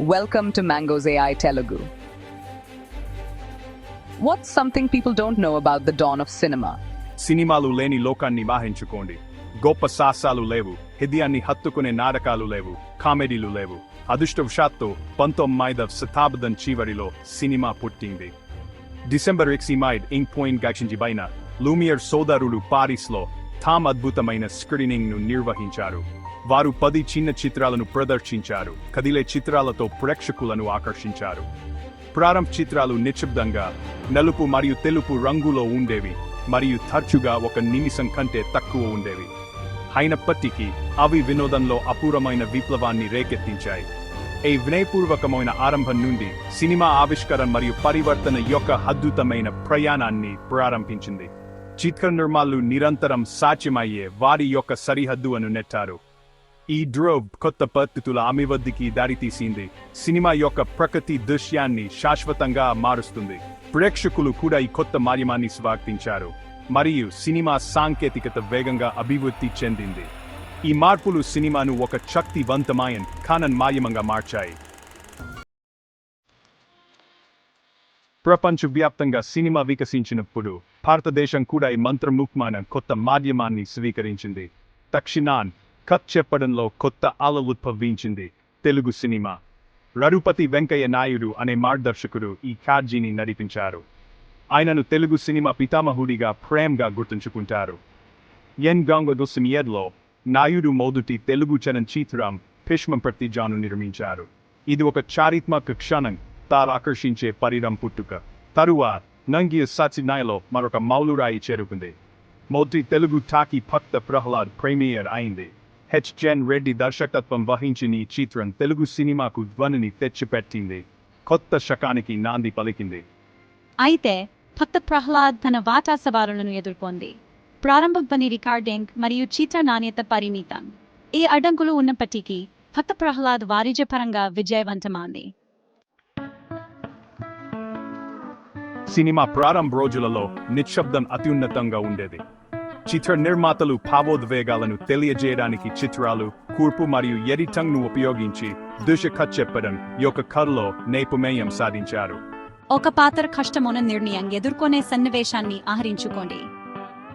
Welcome to Mango's AI Telugu. What's something people don't know about the dawn of cinema? సినిమాలు లేని లోకాన్ని మాహించుకోండి గొప్ప సాహసాలు లేవు. హృదయాన్ని హత్తుకునే నాటకాలు లేవు. కామెడీలు లేవు. అదృష్టవశాత్తు పంతొమ్మిదవ శతాబ్దం చివరిలో సినిమా పుట్టింది. డిసెంబర్ ఎక్సిమైడ్ ఇంక్ పాయింట్ గాక్షించిబైన లూమియర్ సోదరులు పారిస్లో తామ్ అద్భుతమైన స్క్రీనింగ్ను నిర్వహించారు. వారు పది చిన్న చిత్రాలను ప్రదర్శించారు. కదిలే చిత్రాలతో ప్రేక్షకులను ఆకర్షించారు. ప్రారంభ చిత్రాలు నిశ్శబ్దంగా నలుపు మరియు తెలుపు రంగులో ఉండేవి మరియు తరచుగా ఒక నిమిషం కంటే తక్కువ ఉండేవి. అయినప్పటికీ అవి వినోదంలో అపూర్వమైన విప్లవాన్ని రేకెత్తించాయి. ఈ వినయపూర్వకమైన ఆరంభం నుండి సినిమా ఆవిష్కరణ మరియు పరివర్తన యొక్క అద్భుతమైన ప్రయాణాన్ని ప్రారంభించింది. చిత్ర నిర్మాలు నిరంతరం సాధ్యమయ్యే వారి యొక్క సరిహద్దును నెట్టారు. ఈ డ్రోబ్ కొత్త పద్ధతుల అభివృద్ధికి దారితీసింది. సినిమా యొక్క ప్రకృతి దృశ్యాన్ని శాశ్వతంగా మారుస్తుంది. ప్రేక్షకులు కూడా ఈ కొత్త మాధ్యమాన్ని స్వాగతించారు. మరియు సినిమా సాంకేతికత వేగంగా అభివృద్ధి చెందింది. ఈ మార్పులు సినిమాను ఒక శక్తివంతమైన ఖానన్ మాధ్యమంగా మార్చాయి. ప్రపంచవ్యాప్తంగా సినిమా వికసించినప్పుడు భారతదేశం కూడా ఈ మంత్రముఖ్మాన కొత్త మాధ్యమాన్ని స్వీకరించింది. తక్షిణాన్ కథ చెప్పడంలో కొత్త అల ఉద్భవించింది తెలుగు సినిమా. రఘుపతి వెంకయ్య నాయుడు అనే మార్గదర్శకుడు ఈ కార్జీని నడిపించారు. ఆయనను తెలుగు సినిమా పితామహుడిగా ప్రేమ్గా గుర్తుంచుకుంటారు. ఎన్ గంగ సమయంలో నాయుడు మొదటి తెలుగు చలనచిత్రం భీష్మం ప్రతిజాను నిర్మించారు. ఇది ఒక చారిత్మక క్షణం తాను ఆకర్షించే పరిణం పుట్టుక. తరువాత నంగియ సత్యనాయలో మరొక మౌలురాయి చేరుకుంది. మొదటి తెలుగు టాకీ భక్త ప్రహ్లాద్ ప్రేమియర్ అయింది. హెచ్ జెన్ రెడ్డి దర్శకత్వం వహించిన ఈ చిత్రం తెలుగు సినిమాకు ధ్వనిని తెచ్చిపెట్టింది కొత్త శకానికి నాంది పలికింది అయితే భక్త ప్రహ్లాద్ తన వాటా సవాలులను ఎదుర్కొంది ప్రారంభ పని రికార్డింగ్ మరియు చిత్ర నాణ్యత పరిమితం ఈ అడ్డంకులు ఉన్నప్పటికీ భక్త ప్రహ్లాద్ వాణిజ్యపరంగా విజయవంతమైంది సినిమా ప్రారంభ రోజులలో నిశ్శబ్దం అత్యున్నతంగా ఉండేది చిత్ర నిర్మాతలు భావోద్వేగాలను తెలియజేయడానికి చిత్రాలు కూర్పు మరియు ఎడిటంగ్ను ఉపయోగించి దృశ్య చెప్పడం యొక్క కథలో నైపుణ్యం సాధించారు. ఒక పాత్ర కష్టమున నిర్ణయం ఎదుర్కొనే సన్నివేశాన్ని ఆహరించుకోండి.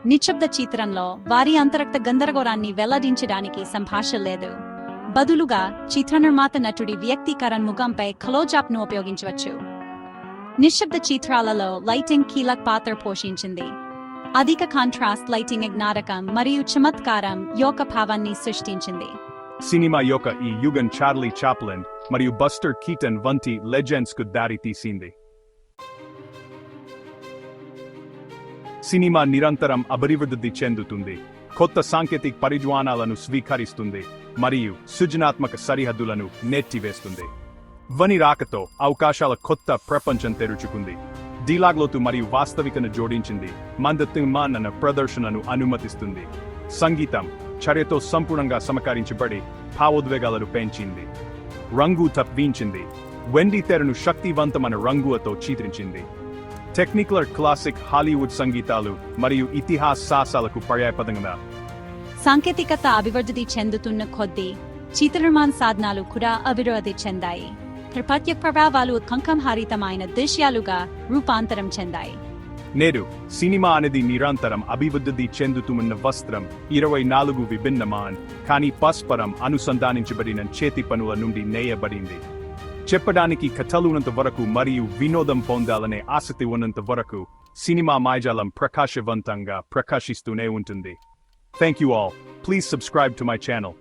నిశ్శబ్ద చిత్రంలో వారి అంతరక్త గందరగోళాన్ని వెల్లడించడానికి సంభాషణ లేదు. బదులుగా చిత్ర నిర్మాత నటుడి వ్యక్తీకరణ ముఖంపై క్లోజాప్ను ఉపయోగించవచ్చు. నిశ్శబ్ద చిత్రాలలో లైటింగ్ కీలక పాత్ర పోషించింది. అధిక కాంట్రాస్ట్ లైటింగ్ నాటకం మరియు చమత్కారం యొక్క భావాన్ని సృష్టించింది. సినిమా యొక్క ఈ యుగన్ చార్లీ చాప్లిన్ మరియు బస్టర్ కీటన్ వంటి లెజెండ్స్కు దారి తీసింది. సినిమా నిరంతరం అభివృద్ధి చెందుతుంది. కొత్త సాంకేతిక పరిజ్ఞానాలను స్వీకరిస్తుంది మరియు సృజనాత్మక సరిహద్దులను నెట్టివేస్తుంది. వని రాకతో అవకాశాల కొత్త ప్రపంచం తెరుచుకుంది. డీలాగ్లోతు మరియు వాస్తవికను జోడించింది. మందతిమానన ప్రదర్శనను అనుమతిస్తుంది. సంగీతం చర్యతో సంపూర్ణంగా సమకరించబడి భావోద్వేగాలను పెంచింది. రంగు తప్పించింది. వెండి తెరను శక్తివంతమైన రంగులతో చిత్రించింది. టెక్నికల్ క్లాసిక్ హాలీవుడ్ సంగీతాలు మరియు ఇతిహాస సాహసాలకు పర్యాయపదంగా. సాంకేతికత అభివృద్ధి చెందుతున్న కొద్దీ చిత్రమాన్ సాధనాలు కూడా అభివృద్ధి చెందాయి. ప్రపంచ ప్రభావాలు కంకంహారితమైన దృశ్యాలుగా రూపాంతరం చెందాయి. నేడు సినిమా అనేది నిరంతరం అభివృద్ధి చెందుతున్న వస్త్రం ఇరవై నాలుగు విభిన్నమాన్ కానీ పరస్పరం అనుసంధానించబడిన చేతి పనుల నుండి నేయబడింది. చెప్పడానికి కథలున్నంత వరకు మరియు వినోదం పొందాలనే ఆసక్తి ఉన్నంత వరకు సినిమా మాయజాలం ప్రకాశవంతంగా ప్రకాశిస్తూనే ఉంటుంది. Thank you all please subscribe to my channel